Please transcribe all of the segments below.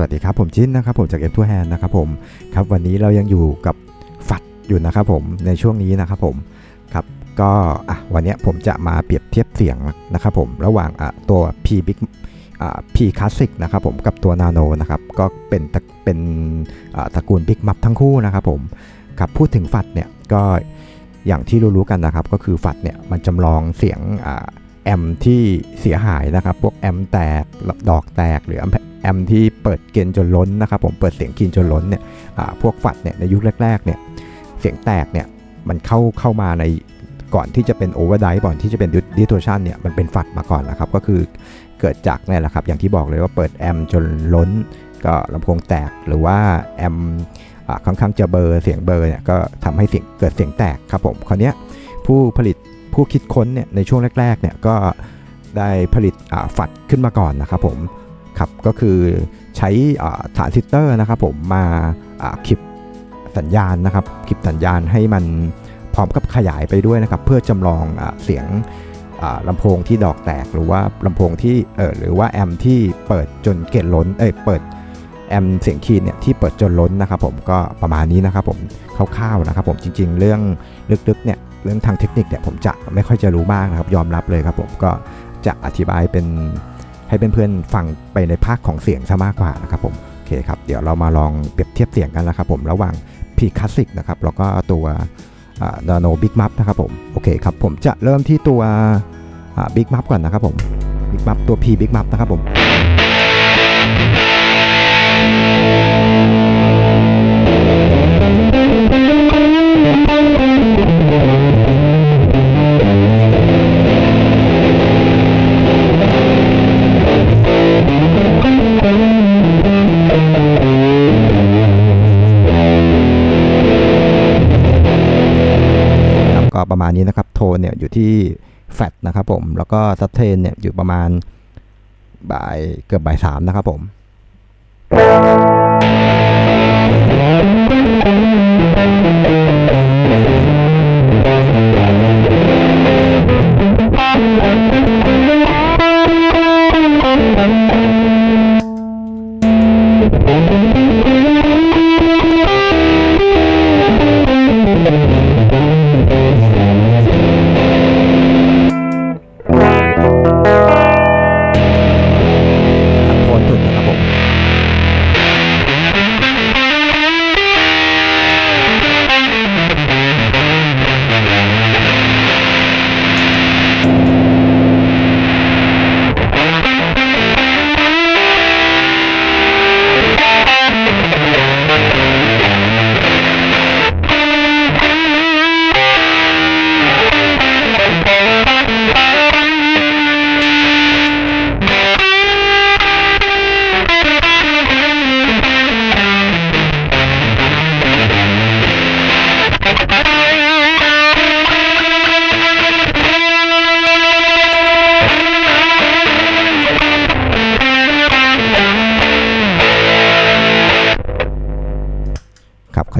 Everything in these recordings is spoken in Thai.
วัสดีครับผมชินนะครับผมจากเอฟทูแฮนนะครับผมครับวันนี้เรายังอยู่กับฝัดอยู่นะครับผมในช่วงนี้นะครับผมครับก็อะวันนี้ผมจะมาเปรียบเทียบเสียงนะครับผมระหว่างอะตัว P Big อ่า P Classic นะครับผมกับตัว Nano นะครับก็เป็นตระเป็นอ่าตระกูล Big Mup ทั้งคู่นะครับผมครับพูดถึงฝัดเนี่ยก็อย่างที่รู้ๆกันนะครับก็คือฝัดเนี่ยมันจำลองเสียงอ่าแอมที่เสียหายนะครับ พวกแอมแตกดอกแตกหรือ แอมที่เปิดเกณฑ์จนล้นนะครับผมเปิดเสียงคีนจนล้นเนี่ยพวกฝัดเนี่ยในยุคแรกๆเนี่ยเสียงแตกเนี่ยมันเข้าเข้ามาในก่อนที่จะเป็นโอเวอร์ไดก่อนที่จะเป็นดิสโทชันเนี่ยมันเป็นฝัดมาก่อนนะครับก็คือเกิดจากนี่แหละครับอย่างที่บอกเลยว่าเปิดแอมจนล้น ก็ลำโพงแตกหรือว่าแอมค่อนข้างจะเบอร์เสียงเบอร์เนี่ยก็ทำให้เสียงเกิดเสียงแตกครับผมคราวนี้ผู้ผลิตผู้คิดค้นเนี่ยในช่วงแรกๆเนี่ยก็ได้ผลิตฝัดขึ้นมาก่อนนะครับผม ครับก็คือใช้ฐานซิสเตอร์นะครับผมมาคลิปสัญญาณนะครับคลิปสัญญาณให้มันพร้อมกับขยายไปด้วยนะครับเพื่อจำลองอเสียงอ่าลำโพงที่ดอกแตกหรือว่าลำโพงที่เออหรือว่าแอมที่เปิดจนเกล็ดล้นเอ้ยเปิดแอมเสียงคีนเนี่ยที่เปิดจนล้นนะครับผมก็ประมาณนี้นะครับผมคร่าวๆนะครับผมจริง ๆ เรื่องลึกๆเนี่ยเรื่องทางเทคนิคเนี่ยผมจะไม่ค่อยจะรู้มากนะครับยอมรับเลยครับผมก็จะอธิบายเป็น ให้เพื่อนๆฟังไปในภาคของเสียงซะมากกว่านะครับผมโอเคครับเดี๋ยวเรามาลองเปรียบเทียบเสียงกันนะครับผมระหว่างพีคลาสสิกนะครับแล้วก็ตัวดาโนบิ๊กมัพนะครับผมโอเคครับผมจะเริ่มที่ตัวบิ๊กมัพก่อนนะครับผมบิ๊กมัฟตัว P Big Mup นะครับผม อยู่ที่แฟตนะครับผม แล้วก็ซับเทนเนี่ยอยู่ประมาณบ่ายเกือบบ่ายสามนะครับผมโท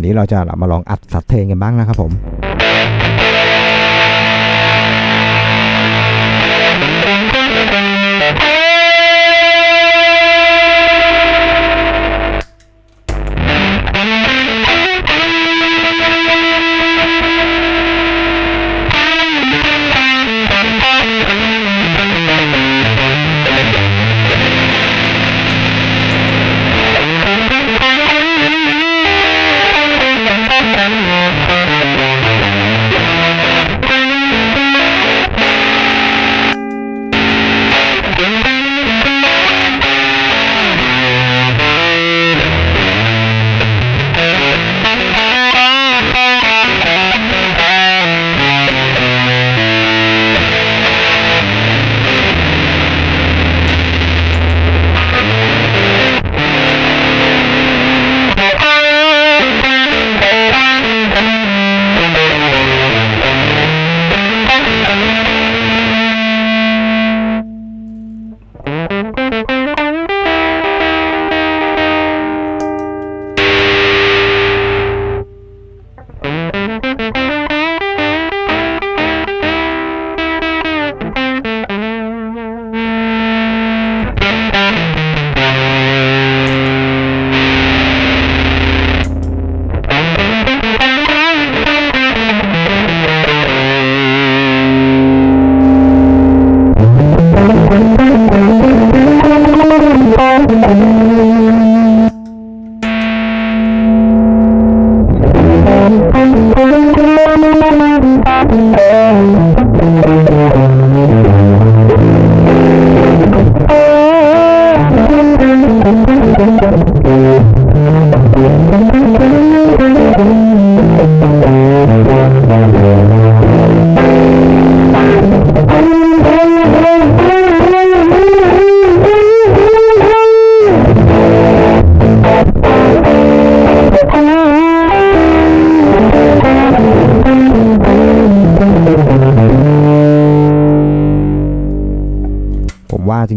าวนี้เราจะมาลองอัดสัตเทนกันบ้างนะครับผม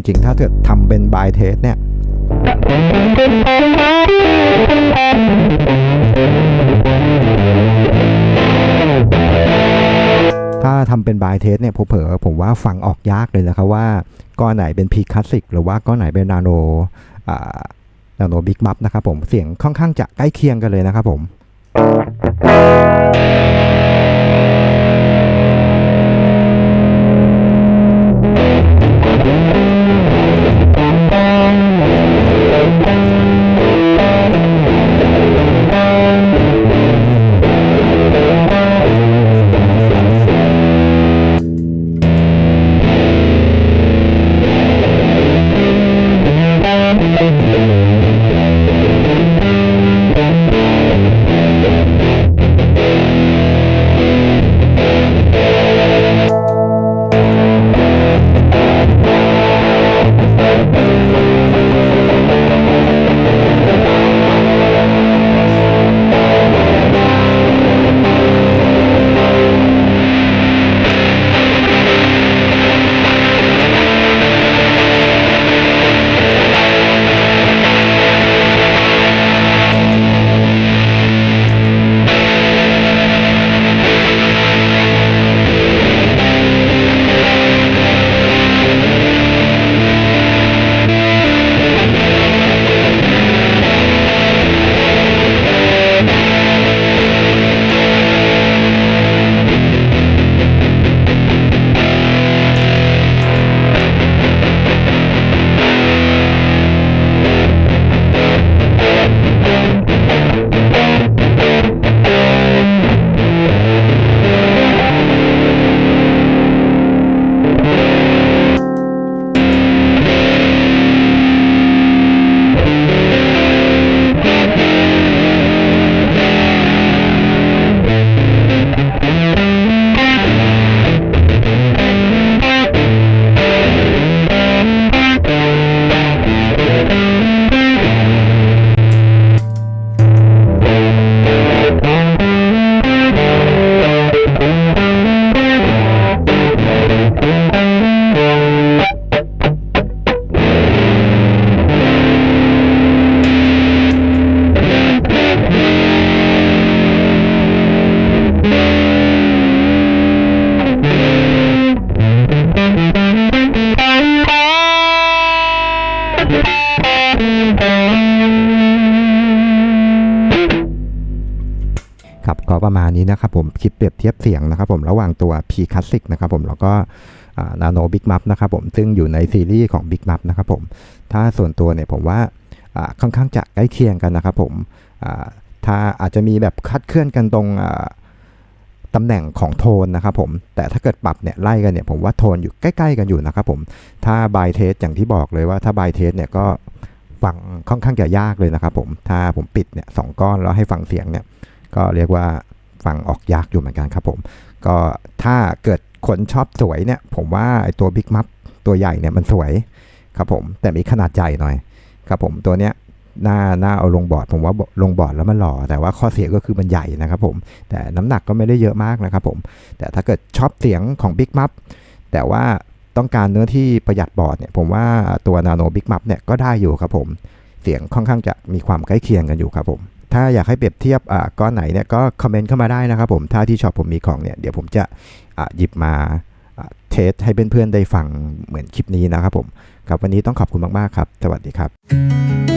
ริง ๆ ถ้าเกิดทำเป็นบายเทสเนี่ยถ้าทำเป็นบายเทสเนี่ยผมเผอผมว่าฟังออกยากเลยนะครับว่าก้อนไหนเป็นพีคลาสสิกหรือว่าก้อนไหนเป็นนาโนอ่านาโนบิ๊กมัฟนะครับผมเสียงค่อนข้างจะใกล้เคียงกันเลยนะครับผม Thank you. ครับก็ประมาณนี้นะครับผมคลิปเปรียบเทียบเสียงนะครับผมระหว่างตัว P Classic นะครับผมแล้วก็ Nano Big Mup นะครับผมซึ่งอยู่ในซีรีส์ของ Big Mup นะครับผมถ้าส่วนตัวเนี่ยผมว่าค่อนข้างจะใกล้เคียงกันนะครับผมถ้าอาจจะมีแบบคัดเคลื่อนกันตรงตำแหน่งของโทนนะครับผมแต่ถ้าเกิดปรับเนี่ยไล่กันเนี่ยผมว่าโทนอยู่ใกล้ๆกันอยู่นะครับผมถ้าบายเทสอย่างที่บอกเลยว่าถ้าบายเทสเนี่ยก็ฟังค่อนข้างจะยากเลยนะครับผมถ้าผมปิดเนี่ยสองก้อนแล้วให้ฟังเสียงเนี่ย ก็เรียกว่าฟังออกยากอยู่เหมือนกันครับผม ก็ถ้าเกิดคนชอบสวยเนี่ย ผมว่าไอตัว Big m u p ตัวใหญ่เนี่ยมันสวยครับผม แต่มีขนาดใหญ่หน่อยครับผมตัวเนี้ยหน้าหน้าเอาลงบอร์ดผมว่าลงบอร์ดแล้วมันหล่อแต่ว่าข้อเสียก็คือมันใหญ่นะครับผม แต่น้ำหนักก็ไม่ได้เยอะมากนะครับผม แต่ถ้าเกิดชอบเสียงของ Big m u p แต่ว่าต้องการเนื้อที่ประหยัดบอร์ดเนี่ยผมว่าตัว Nano Big m u p เนี่ยก็ได้อยู่ครับผม เสียงค่อนข้างจะมีความใกล้เคียงกันอยู่ครับผม ถ้าอยากให้เปรียบเทียบอ่าก้อนไหนเนี่ยก็คอมเมนต์เข้ามาได้นะครับผม ถ้าที่ช็อปผมมีของเนี่ยเดี๋ยวผมจะอ่าหยิบมาอ่าเทสให้เพื่อนๆได้ฟังเหมือนคลิปนี้นะครับผม ครับวันนี้ต้องขอบคุณมากๆครับ สวัสดีครับ